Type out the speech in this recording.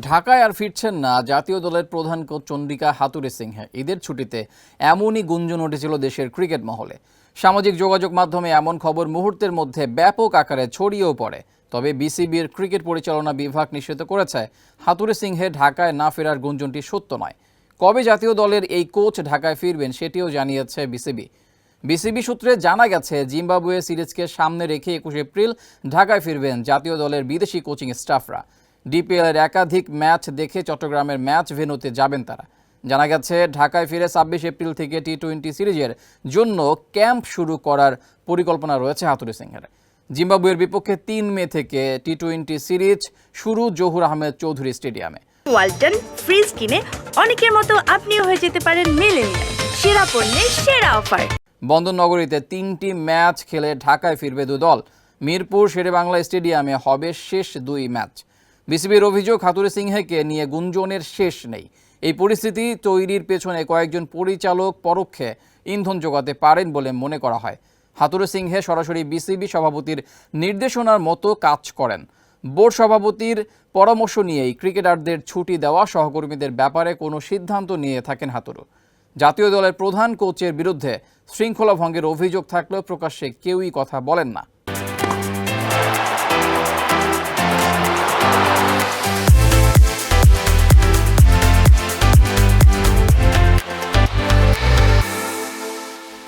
ঢাকায় আর ফিরছেন না। জাতীয় দলের প্রধান কোচ চন্ডিকা হাতুরে সিংহে। ঈদের ছুটিতে এমনই গুঞ্জন উঠেছিল দেশের ক্রিকেট মহলে। সামাজিক যোগাযোগ মাধ্যমে এমন খবর মুহূর্তের মধ্যে ব্যাপক আকারে ছড়িয়েও পড়ে। তবে বিসিবির ক্রিকেট পরিচালনা বিভাগ নিশ্চিত করেছে হাতুরে সিংহে ঢাকায় না ফেরার গুঞ্জনটি সত্য নয়। কবে জাতীয় দলের এই কোচ ঢাকায় ফিরবেন সেটিও জানিয়েছে বিসিবি। বিসিবি সূত্রে জানা গেছে, জিম্বাবুয়ে সিরিজকে সামনে রেখে একুশে এপ্রিল ঢাকায় ফিরবেন জাতীয় দলের বিদেশি কোচিং স্টাফরা। ডিপিএল এর একাধিক ম্যাচ দেখে চট্টগ্রামের ম্যাচ ভেনুতে যাবেন তারা। জানা গেছে ঢাকায় ফিরে ছাব্বিশ এপ্রিল থেকে টি টোয়েন্টি সিরিজের জন্য ক্যাম্প শুরু করার পরিকল্পনা রয়েছে হাতুরি সিংহের। জিম্বাবুয়ের বিপক্ষে তিন মে থেকে টি টোয়েন্টি সিরিজ শুরু জহুর আহমেদ চৌধুরী স্টেডিয়ামে। ওয়ালটন ফ্রিজ কিনে অনেকের মতো আপনিও হয়ে যেতে পারেন মিলেনিয়াল। সেরা পণ্যের সেরা অফার। বন্দরনগরীতে তিনটি ম্যাচ খেলে ঢাকায় ফিরবে দু দল মিরপুর শেরেবাংলা স্টেডিয়ামে হবে শেষ দুই ম্যাচ। বিসিবির অভিযোগ হাতুরে সিংহেকে নিয়ে গুঞ্জনের শেষ নেই। এই পরিস্থিতি তৈরির পেছনে কয়েকজন পরিচালক পরোক্ষে ইন্ধন যোগাতে পারেন বলে মনে করা হয়। হাতুরে সিংহে সরাসরি বিসিবি সভাপতির নির্দেশনার মতো কাজ করেন। বোর্ড সভাপতির পরামর্শ নিয়েই ক্রিকেটারদের ছুটি দেওয়া, সহকর্মীদের ব্যাপারে কোনো সিদ্ধান্ত নিয়ে থাকেন হাতুরু জাতীয় দলের প্রধান কোচের বিরুদ্ধে শৃঙ্খলা ভঙ্গের অভিযোগ থাকলেও প্রকাশ্যে কেউই কথা বলেন না।